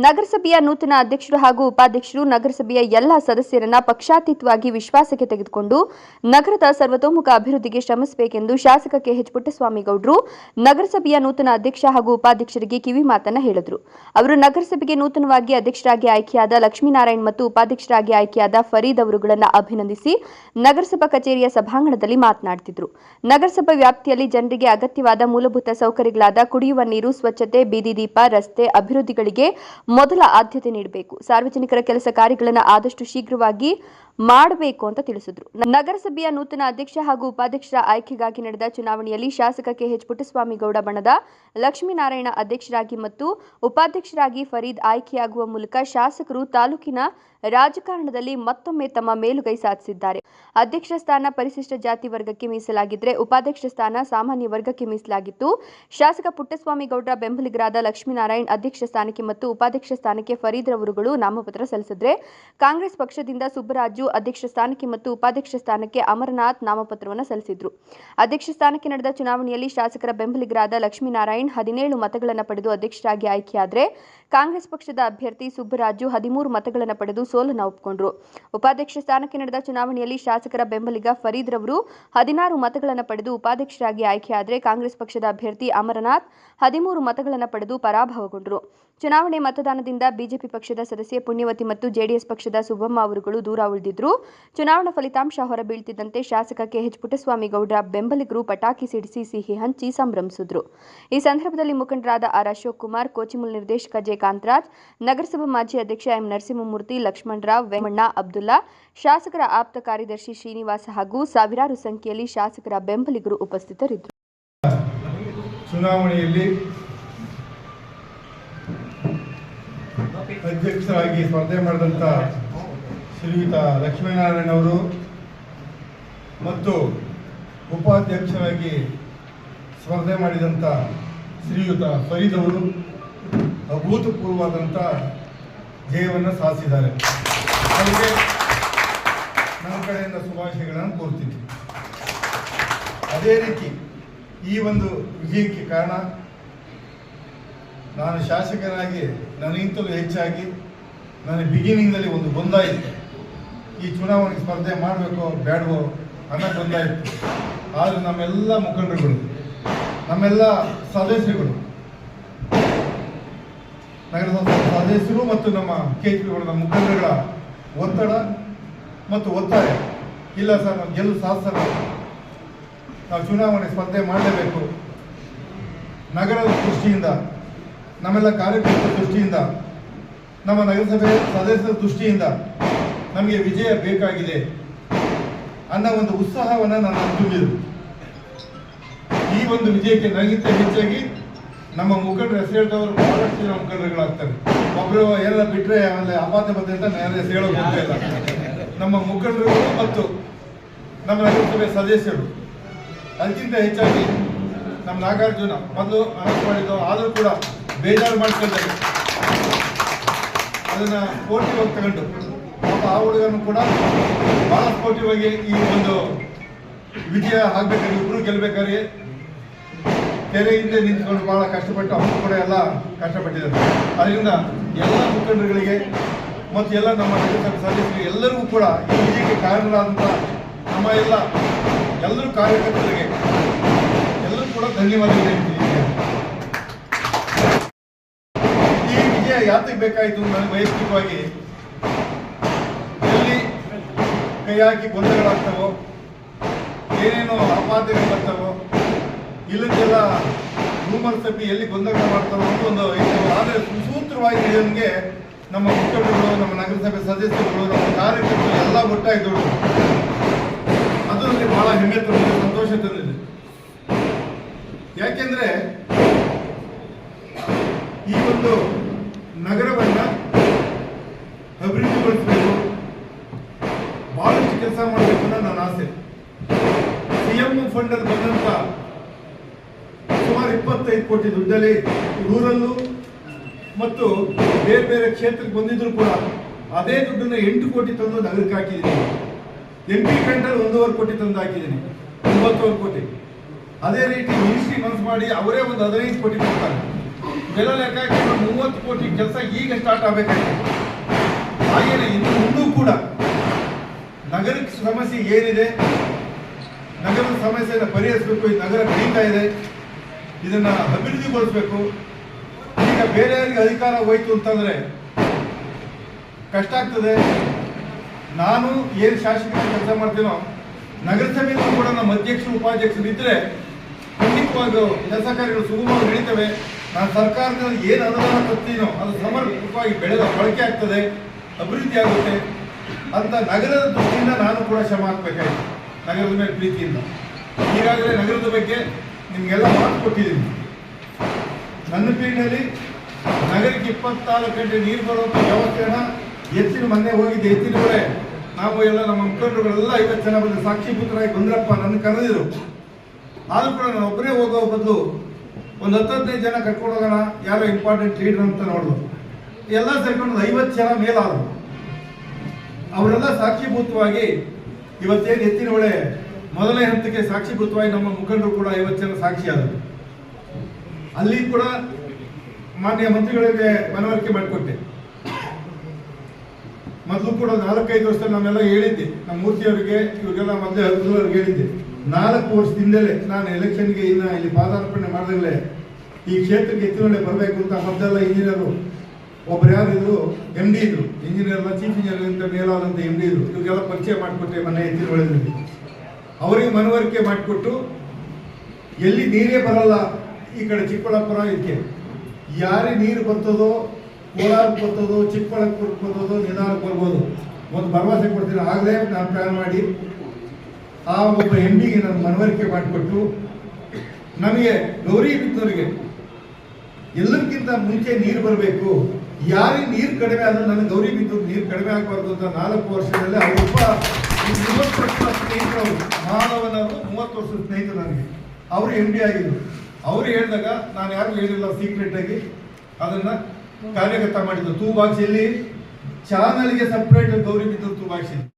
ನಗರಸಭೆಯ ನೂತನ ಅಧ್ಯಕ್ಷರು ಹಾಗೂ ಉಪಾಧ್ಯಕ್ಷರು ನಗರಸಭೆಯ ಎಲ್ಲ ಸದಸ್ಯರನ್ನ ಪಕ್ಷಾತೀತವಾಗಿ ವಿಶ್ವಾಸಕ್ಕೆ ತೆಗೆದುಕೊಂಡು ನಗರದ ಸರ್ವತೋಮುಖ ಅಭಿವೃದ್ಧಿಗೆ ಶ್ರಮಿಸಬೇಕೆಂದು ಶಾಸಕ ಕೆಎಚ್ ಪುಟ್ಟಸ್ವಾಮಿಗೌಡರು ನಗರಸಭೆಯ ನೂತನ ಅಧ್ಯಕ್ಷ ಹಾಗೂ ಉಪಾಧ್ಯಕ್ಷರಿಗೆ ಕಿವಿ ಮಾತನ್ನ ಹೇಳಿದರು. ಅವರು ನಗರಸಭೆಗೆ ನೂತನವಾಗಿ ಅಧ್ಯಕ್ಷರಾಗಿ ಆಯ್ಕೆಯಾದ ಲಕ್ಷ್ಮೀನಾರಾಯಣ್ ಮತ್ತು ಉಪಾಧ್ಯಕ್ಷರಾಗಿ ಆಯ್ಕೆಯಾದ ಫರೀದ್ ಅವರುಗಳನ್ನು ಅಭಿನಂದಿಸಿ ನಗರಸಭಾ ಕಚೇರಿಯ ಸಭಾಂಗಣದಲ್ಲಿ ಮಾತನಾಡುತ್ತಿದ್ದರು ನಗರಸಭಾ ವ್ಯಾಪ್ತಿಯಲ್ಲಿ ಜನರಿಗೆ ಅಗತ್ಯವಾದ ಮೂಲಭೂತ ಸೌಕರ್ಯಗಳಾದ ಕುಡಿಯುವ ನೀರು, ಸ್ವಚ್ಛತೆ, ಬೀದಿ ದೀಪ, ರಸ್ತೆ, ಅಭಿವೃದ್ಧಿಗಳಿಗೆ ಮೊದಲ ಆದ್ಯತೆ ನೀಡಬೇಕು. ಸಾರ್ವಜನಿಕರ ಕೆಲಸ ಕಾರ್ಯಗಳನ್ನು ಆದಷ್ಟು ಶೀಘ್ರವಾಗಿ ಮಾಡಬೇಕು ಅಂತ ತಿಳಿಸಿದ್ರು. ನಗರಸಭೆಯ ನೂತನ ಅಧ್ಯಕ್ಷ ಹಾಗೂ ಉಪಾಧ್ಯಕ್ಷರ ಆಯ್ಕೆಗಾಗಿ ನಡೆದ ಚುನಾವಣೆಯಲ್ಲಿ ಶಾಸಕ ಕೆ ಎಚ್ ಪುಟ್ಟಸ್ವಾಮಿ ಗೌಡ ಬಣದ ಲಕ್ಷ್ಮೀನಾರಾಯಣ ಅಧ್ಯಕ್ಷರಾಗಿ ಮತ್ತು ಉಪಾಧ್ಯಕ್ಷರಾಗಿ ಫರೀದ್ ಆಯ್ಕೆಯಾಗುವ ಮೂಲಕ ಶಾಸಕರು ತಾಲೂಕಿನ ರಾಜಕಾರಣದಲ್ಲಿ ಮತ್ತೊಮ್ಮೆ ತಮ್ಮ ಮೇಲುಗೈ ಸಾಧಿಸಿದ್ದಾರೆ. ಅಧ್ಯಕ್ಷ ಸ್ಥಾನ ಪರಿಶಿಷ್ಟ ಜಾತಿ ವರ್ಗಕ್ಕೆ ಮೀಸಲಾಗಿದ್ದರೆ ಉಪಾಧ್ಯಕ್ಷ ಸ್ಥಾನ ಸಾಮಾನ್ಯ ವರ್ಗಕ್ಕೆ ಮೀಸಲಾಗಿತ್ತು. ಶಾಸಕ ಪುಟ್ಟಸ್ವಾಮಿ ಗೌಡರ ಬೆಂಬಲಿಗರಾದ ಲಕ್ಷ್ಮೀನಾರಾಯಣ್ ಅಧ್ಯಕ್ಷ ಸ್ಥಾನಕ್ಕೆ ಮತ್ತು ಉಪಾಧ್ಯಕ್ಷ ಸ್ಥಾನಕ್ಕೆ ಫರೀದ್ ರವರುಗಳು ನಾಮಪತ್ರ ಸಲ್ಲಿಸಿದ್ರೆ ಕಾಂಗ್ರೆಸ್ ಪಕ್ಷದಿಂದ ಸುಬ್ಬರಾಜು ಅಧ್ಯಕ್ಷ ಸ್ಥಾನಕ್ಕೆ ಮತ್ತು ಉಪಾಧ್ಯಕ್ಷ ಸ್ಥಾನಕ್ಕೆ ಅಮರನಾಥ್ ನಾಮಪತ್ರವನ್ನು ಸಲ್ಲಿಸಿದ್ರು. ಅಧ್ಯಕ್ಷ ಸ್ಥಾನಕ್ಕೆ ನಡೆದ ಚುನಾವಣೆಯಲ್ಲಿ ಶಾಸಕರ ಬೆಂಬಲಿಗರಾದ ಲಕ್ಷ್ಮೀನಾರಾಯಣ್ ಹದಿನೇಳು ಮತಗಳನ್ನು ಪಡೆದು ಅಧ್ಯಕ್ಷರಾಗಿ ಆಯ್ಕೆಯಾದರೆ ಕಾಂಗ್ರೆಸ್ ಪಕ್ಷದ ಅಭ್ಯರ್ಥಿ ಸುಬ್ಬರಾಜು ಹದಿಮೂರು ಮತಗಳನ್ನು ಪಡೆದು ಸೋಲನ್ನು ಒಪ್ಪಿಕೊಂಡ್ರು ಉಪಾಧ್ಯಕ್ಷ ಸ್ಥಾನಕ್ಕೆ ನಡೆದ ಚುನಾವಣೆಯಲ್ಲಿ ಶಾಸಕರ ಬೆಂಬಲಿಗ ಫರೀದ್ ರವರು ಹದಿನಾರು ಮತಗಳನ್ನು ಪಡೆದು ಉಪಾಧ್ಯಕ್ಷರಾಗಿ ಆಯ್ಕೆಯಾದರೆ ಕಾಂಗ್ರೆಸ್ ಪಕ್ಷದ ಅಭ್ಯರ್ಥಿ ಅಮರನಾಥ್ ಹದಿಮೂರು ಮತಗಳನ್ನು ಪಡೆದು ಪರಾಭವಗೊಂಡರು. ಚುನಾವಣೆ ಮತದಾನದಿಂದ ಬಿಜೆಪಿ ಪಕ್ಷದ ಸದಸ್ಯೆ ಪುಣ್ಯವತಿ ಮತ್ತು ಜೆಡಿಎಸ್ ಪಕ್ಷದ ಸುಬ್ಬಮ್ಮ ಅವರುಗಳು ದೂರ ಉಳಿದಿದ್ರು. ಚುನಾವಣಾ ಫಲಿತಾಂಶ ಹೊರಬೀಳ್ತಿದ್ದಂತೆ ಶಾಸಕ ಕೆಎಚ್ ಪುಟ್ಟಸ್ವಾಮಿ ಗೌಡ್ರ ಬೆಂಬಲಿಗರು ಪಟಾಕಿ ಸಿಡಿಸಿ ಸಿಹಿ ಹಂಚಿ ಸಂಭ್ರಮಿಸಿದ್ರು. ಈ ಸಂದರ್ಭದಲ್ಲಿ ಮುಖಂಡರಾದ ಆರ್ ಅಶೋಕ್ ಕುಮಾರ್, ಕೋಚಿಮುಲ್ ನಿರ್ದೇಶಕ ಜೆ ಕಾಂತರಾಜ್, ನಗರಸಭಾ ಮಾಜಿ ಅಧ್ಯಕ್ಷ ಎಂ ನರಸಿಂಹಮೂರ್ತಿ, ಲಕ್ಷ್ಮಣರಾವ್, ವೆಂಕಣ್ಣ ಅಬ್ದುಲ್ಲಾ, ಶಾಸಕರ ಆಪ್ತ ಕಾರ್ಯದರ್ಶಿ ಶ್ರೀನಿವಾಸ ಹಾಗೂ ಸಾವಿರಾರು ಸಂಖ್ಯೆಯಲ್ಲಿ ಶಾಸಕರ ಬೆಂಬಲಿಗರು ಉಪಸ್ಥಿತರಿದ್ದರು. ಚುನಾವಣೆಯಲ್ಲಿ ಅಧ್ಯಕ್ಷರಾಗಿ ಸ್ಪರ್ಧೆ ಮಾಡಿದಂಥ ಶ್ರೀಯುತ ಲಕ್ಷ್ಮೀನಾರಾಯಣ ಅವರು ಮತ್ತು ಉಪಾಧ್ಯಕ್ಷರಾಗಿ ಸ್ಪರ್ಧೆ ಮಾಡಿದಂಥ ಶ್ರೀಯುತ ಫರೀದ್ ಅವರು ಅಭೂತಪೂರ್ವವಾದಂಥ ಜಯವನ್ನು ಸಾಧಿಸಿದ್ದಾರೆ. ಅವರಿಗೆ ನಮ್ಮ ಕಡೆಯಿಂದ ಶುಭಾಶಯಗಳನ್ನು ಕೋರ್ತೀನಿ ಅದೇ ರೀತಿ ಈ ಒಂದು ವಿಜಯಕ್ಕೆ ಕಾರಣ ನಾನು ಶಾಸಕನಾಗಿ ನನಗಿಂತಲೂ ಹೆಚ್ಚಾಗಿ ನನ್ನ ಬಿಗಿನಿಂಗಲ್ಲಿ ಒಂದು ಗೊಂದಲ ಇತ್ತು. ಈ ಚುನಾವಣೆಗೆ ಸ್ಪರ್ಧೆ ಮಾಡಬೇಕೋ ಬೇಡವೋ ಅನ್ನೋ ಗೊಂದಲ ಇತ್ತು. ಆದರೆ ನಮ್ಮೆಲ್ಲ ಮುಖಂಡರುಗಳು, ನಮ್ಮೆಲ್ಲ ಸದಸ್ಯರುಗಳು ನಗರಸಭಾ ಸದಸ್ಯರು ಮತ್ತು ನಮ್ಮ ಕೆ ಎಚ್ ಪಿಗಳ ಮುಖಂಡರುಗಳ ಒತ್ತಡ ಮತ್ತು ಒತ್ತಾಯ. ಇಲ್ಲ ಸರ್, ನಾವು ಗೆಲ್ಲು ಸಾಧಿಸಬೇಕು ನಾವು ಚುನಾವಣೆ ಸ್ಪರ್ಧೆ ಮಾಡಲೇಬೇಕು. ನಗರದ ದೃಷ್ಟಿಯಿಂದ ನಮ್ಮೆಲ್ಲ ಕಾರ್ಯಕರ್ತರ ದೃಷ್ಟಿಯಿಂದ, ನಮ್ಮ ನಗರಸಭೆ ಸದಸ್ಯರ ದೃಷ್ಟಿಯಿಂದ ನಮಗೆ ವಿಜಯ ಬೇಕಾಗಿದೆ ಅನ್ನೋ ಒಂದು ಉತ್ಸಾಹವನ್ನು ನಾನು ತುಂಬಿದರು ಈ ಒಂದು ವಿಜಯಕ್ಕೆ ನನಗಿಂತ ಹೆಚ್ಚಾಗಿ ನಮ್ಮ ಮುಖಂಡರು ಹೆಸರು ಹೇಳ್ತವರು ಬಹಳಷ್ಟು ಜನ ಮುಖಂಡರುಗಳಾಗ್ತಾರೆ. ಒಬ್ಬರು ಎಲ್ಲ ಬಿಟ್ಟರೆ ಆಮೇಲೆ ಅಪಾತ ಅಂತ ನಾನು ಹೆಸರು ಹೇಳೋಕೆ ಹೋಗ್ತಾ ನಮ್ಮ ಮುಖಂಡರುಗಳು ಮತ್ತು ನಮ್ಮ ನಗರಸಭೆ ಸದಸ್ಯರು, ಅದಕ್ಕಿಂತ ಹೆಚ್ಚಾಗಿ ನಮ್ಮ ನಾಗಾರ್ಜುನ, ಮೊದಲು ಅನೌನ್ಸ್ ಮಾಡಿದ್ದು ಆದರೂ ಕೂಡ ಬೇಜಾರು ಮಾಡ್ಕೊಳ್ತಾರೆ ಅದನ್ನ ಸ್ಪೋರ್ಟಿವ್ ಆಗಿ ತಗೊಂಡು. ಪಾಪ ಆ ಹುಡುಗನು ಕೂಡ ಬಹಳ ಸ್ಪೋರ್ಟಿವ್ ಆಗಿ ಈ ಒಂದು ವಿಜಯ ಆಗ್ಬೇಕಾದ್ರೆ ಇಬ್ರು ಗೆಲ್ಬೇಕಾದ್ರೆ ತೆರೆ ಹಿಂದೆ ನಿಂತ್ಕೊಂಡು ಬಹಳ ಕಷ್ಟಪಟ್ಟು ಅವರು ಕೂಡ ಎಲ್ಲ ಕಷ್ಟಪಟ್ಟಿದ್ದಾರೆ. ಅದರಿಂದ ಎಲ್ಲ ಮುಖಂಡರುಗಳಿಗೆ ಮತ್ತು ಎಲ್ಲ ನಮ್ಮ ಸದಸ್ಯರು ಎಲ್ಲರಿಗೂ ಕೂಡ ಈ ವಿಜಯಕ್ಕೆ ಕಾರಣರಾದಂಥ ನಮ್ಮ ಎಲ್ಲ ಎಲ್ಲರೂ ಕಾರ್ಯಕರ್ತರಿಗೆ ಎಲ್ಲರೂ ಕೂಡ ಧನ್ಯವಾದಗಳು ಹೇಳ್ತೀನಿ ಈ ವಿಜಯ ಯಾತಕ್ಕೆ ಬೇಕಾಯಿತು ನನಗೆ ವೈಯಕ್ತಿಕವಾಗಿ ಎಲ್ಲಿ ಕೈ ಹಾಕಿ ಗೊಂದಲಗಳಾಗ್ತವೋ, ಏನೇನು ಅಪಾದನೆಗಳು ಬರ್ತವೋ ಇಲ್ಲದೆಲ್ಲ ರೂಮರ್ ತಪ್ಪಿ ಎಲ್ಲಿ ಗೊಂದಲ ಮಾಡ್ತಾರೋ ಅಂತ ಒಂದು ಆದರೆ ಸುಸೂತ್ರವಾಗಿ ನಮಗೆ ನಮ್ಮ ಮುಖಂಡರುಗಳು ನಮ್ಮ ನಗರಸಭೆ ಸದಸ್ಯರುಗಳು, ನಮ್ಮ ಕಾರ್ಯಕರ್ತರು ಎಲ್ಲ ಒಟ್ಟಾಗಿ ಅದು ನನಗೆ ಬಹಳ ಹೆಮ್ಮೆ ತಂದಿದೆ ಸಂತೋಷ ತಂದಿದೆ ಯಾಕೆಂದ್ರೆ ಈ ಒಂದು ನಗರವನ್ನ ಅಭಿವೃದ್ಧಿಗೊಳಿಸಬೇಕು ಬಹಳಷ್ಟು ಕೆಲಸ ಮಾಡಬೇಕು ಅನ್ನೋ ನನ್ನ ಆಸೆ. ಸಿಎಂ ಫಂಡ್ ಅಲ್ಲಿ ಬಂದಂತ ಸುಮಾರು ಇಪ್ಪತ್ತೈದು ಕೋಟಿ ದುಡ್ಡಲ್ಲಿ ರೂರಲ್ಲು ಮತ್ತು ಬೇರೆ ಬೇರೆ ಕ್ಷೇತ್ರಕ್ಕೆ ಬಂದಿದ್ರು ಕೂಡ ಅದೇ ದುಡ್ಡನ್ನ ಎಂಟು ಕೋಟಿ ತಂದು ನಗರಕ್ಕೆ ಹಾಕಿದ್ದೀನಿ. ಎಂ ಪಿ ಕಂಟ್ರಲ್ಲಿ ಒಂದೂವರೆ ಕೋಟಿ ತಂದು ಹಾಕಿದ್ದೀನಿ. ಒಂಬತ್ತೂವರೆ ಕೋಟಿ. ಅದೇ ರೀತಿ ಮಿನಿಸ್ಟ್ರಿ ಮನಸ್ಸು ಮಾಡಿ ಅವರೇ ಒಂದು ಹದಿನೈದು ಕೋಟಿ ಕೊಡ್ತಾರೆ. ಬೆಲೆ ಲೆಕ್ಕ ಮೂವತ್ತು ಕೋಟಿ ಕೆಲಸ ಈಗ ಸ್ಟಾರ್ಟ್ ಆಗಬೇಕಾಗಿದೆ ಸಮಸ್ಯೆ ಏನಿದೆ, ನಗರದ ಸಮಸ್ಯೆಯನ್ನು ಪರಿಹರಿಸಬೇಕು, ಈ ನಗರ ಕಳೀತಾ ಇದೆ, ಇದನ್ನ ಅಭಿವೃದ್ಧಿಗೊಳಿಸಬೇಕು. ಈಗ ಬೇರೆಯವರಿಗೆ ಅಧಿಕಾರ ಹೋಯ್ತು ಅಂತಂದ್ರೆ ಕಷ್ಟ ಆಗ್ತದೆ. ನಾನು ಏನು ಶಾಸಕರ ಕೆಲಸ ಮಾಡ್ತೀನೋ ನಗರಸಭೆಯಲ್ಲೂ ಕೂಡ ನಮ್ಮ ಅಧ್ಯಕ್ಷರು, ಉಪಾಧ್ಯಕ್ಷರು ಇದ್ರೆ ಖಂಡಿತವಾಗಿ ಕೆಲಸ ಕಾರ್ಯಗಳು ಸುಗಮವಾಗಿ ನಡೀತವೆ. ನಾನು ಸರ್ಕಾರದಲ್ಲಿ ಏನು ಅನುದಾನ ತರ್ತೀನೋ, ಅದು ಸಮರ್ಪಕವಾಗಿ ಬೆಳೆದ ಬಳಕೆ ಆಗ್ತದೆ, ಅಭಿವೃದ್ಧಿ ಆಗುತ್ತೆ. ಅಂತ ನಗರದ ದೃಷ್ಟಿಯಿಂದ ನಾನು ಕೂಡ ಶ್ರಮ ಹಾಕ್ಬೇಕಾಯ್ತು. ನಗರದ ಮೇಲೆ ಪ್ರೀತಿಯಿಂದ. ಈಗಾಗಲೇ ನಗರದ ಬಗ್ಗೆ ನಿಮಗೆಲ್ಲ ಮಾತು ಕೊಟ್ಟಿದ್ದೀನಿ. ನನ್ನ ಪೀಡಿನಲ್ಲಿ ನಗರಕ್ಕೆ ಇಪ್ಪತ್ತಾರು ಗಂಟೆ ನೀರು ಬರುವಂಥ ವ್ಯವಸ್ಥೆನ ಎತ್ತಿನ ಮೊನ್ನೆ ಹೋಗಿದ್ದೆ. ಹೆಚ್ಚಿನ ಕಡೆ ನಾವು ಎಲ್ಲ ನಮ್ಮ ಮುಖಂಡರುಗಳೆಲ್ಲ ಐವತ್ತು ಜನ ಬಂದು ಪುತ್ರರಾಗಿ ಬಂದ್ರಪ್ಪ ನನ್ನ ಕರೆದಿದ್ರು. ಆದರೂ ಕೂಡ ನಾನು ಒಬ್ಬರೇ ಹೋಗೋ ಬದಲು ಒಂದು ಹತ್ತೈದು ಜನ ಕರ್ಕೊಂಡು ಹೋಗೋಣ, ಯಾರೋ ಇಂಪಾರ್ಟೆಂಟ್ ಲೀಡರ್ ಅಂತ ನೋಡಿದ್ರು. ಎಲ್ಲ ಸೇರ್ಕೊಂಡು ಐವತ್ತು ಜನ ಮೇಲಾದ್ರು. ಅವರೆಲ್ಲ ಸಾಕ್ಷಿಭೂತವಾಗಿ ಇವತ್ತೇನು ಎತ್ತಿನ ಒಳೆ ಮೊದಲನೇ ಹಂತಕ್ಕೆ ಸಾಕ್ಷೀಭೂತವಾಗಿ ನಮ್ಮ ಮುಖಂಡರು ಕೂಡ ಐವತ್ತು ಸಾಕ್ಷಿಯಾದರು. ಅಲ್ಲಿ ಕೂಡ ಮಾನ್ಯ ಮಂತ್ರಿಗಳಿಗೆ ಮನವರಿಕೆ ಮಾಡಿಕೊಟ್ಟೆ. ಮೊದಲು ಕೂಡ ನಾಲ್ಕೈದು ವರ್ಷ ನಾನೆಲ್ಲ ಹೇಳಿದ್ದೆ. ನಮ್ಮ ಮೂರ್ತಿಯವರಿಗೆ, ಇವರಿಗೆಲ್ಲ ಮೊದಲೇ ಹದಿನೂರವ್ರಿಗೆ ಹೇಳಿದ್ದೆ. ನಾಲ್ಕು ವರ್ಷದಿಂದಲೇ ನಾನು ಎಲೆಕ್ಷನ್ಗೆ ಇನ್ನ ಇಲ್ಲಿ ಪಾದಾರ್ಪಣೆ ಮಾಡಿದಾಗಲೇ ಈ ಕ್ಷೇತ್ರಕ್ಕೆ ಎತ್ತಿನೊಳ್ಳೆ ಬರಬೇಕು ಅಂತ ಮೊದಲೆಲ್ಲ ಇಂಜಿನಿಯರು ಒಬ್ರು ಯಾರಿದ್ರು ಎಂ ಡಿ ಇದ್ರು. ಇಂಜಿನಿಯರ್ ಚೀಫ್ ಇಂಜಿನಿಯರ್ ಅಂತ ಮೇಲಾದಂತ ಎಂ ಡಿ ಇದ್ರು. ಇವ್ರಿಗೆಲ್ಲ ಪರಿಚಯ ಮಾಡಿಕೊಟ್ಟೆ ಮನೆ ಎತ್ತಿನೊಳ್ಳೆದಲ್ಲಿ ಅವರಿಗೆ ಮನವರಿಕೆ ಮಾಡಿಕೊಟ್ಟು, ಎಲ್ಲಿ ನೀರೇ ಬರಲ್ಲ, ಈ ಕಡೆ ಚಿಕ್ಕಬಳ್ಳಾಪುರ ಇದಕ್ಕೆ. ಯಾರೇ ನೀರು ಬರ್ತದೋ, ಕೋಲಾರಕ್ಕೆ ಬರ್ತದೋ, ಚಿಕ್ಕಬಳ್ಳಾಪುರಕ್ಕೆ ಬರ್ತದೋ, ನಿಧಾನಕ್ಕೆ ಬರ್ಬೋದು. ಒಂದು ಭರವಸೆ ಕೊಡ್ತೀನಿ. ಆಗಲೇ ನಾನು ಪ್ಲಾನ್ ಮಾಡಿ, ಆ ಒಬ್ಬ ಎಂ ಡಿಗೆ ನಾನು ಮನವರಿಕೆ ಮಾಡಿಕೊಟ್ಟು, ನಮಗೆ ಗೌರಿ ಬಿದ್ದವರಿಗೆ ಎಲ್ಲರಿಗಿಂತ ಮುಂಚೆ ನೀರು ಬರಬೇಕು. ಯಾರಿಗೆ ನೀರು ಕಡಿಮೆ ಆದ್ರೆ ನನಗೆ ಗೌರಿ ಬಿದ್ದು ನೀರು ಕಡಿಮೆ ಆಗಬಾರ್ದು ಅಂತ ನಾಲ್ಕು ವರ್ಷದಲ್ಲಿ ಅವರೊಬ್ಬ ಮೂವತ್ತು ವರ್ಷದ ಸ್ನೇಹಿತರು ಮಾನವನವರು ಮೂವತ್ತು ವರ್ಷದ ಸ್ನೇಹಿತರು ನನಗೆ. ಅವರು ಎಂ ಡಿ ಆಗಿದ್ರು. ಅವರು ಹೇಳಿದಾಗ ನಾನು ಯಾರಿಗೂ ಹೇಳಿಲ್ಲ ಸೀಕ್ರೆಟ್ ಆಗಿ. ಅದನ್ನ ಕಾರ್ಯಗತ ಮಾಡಿದ್ದು. ತೂಬಾಕ್ಷಿಯಲ್ಲಿ ಚಾನಲ್ಗೆ ಸಪ್ರೇಟ್ ಗೌರಿ ಬಿದ್ದು ತೂಬಾಕ್ಷಿ.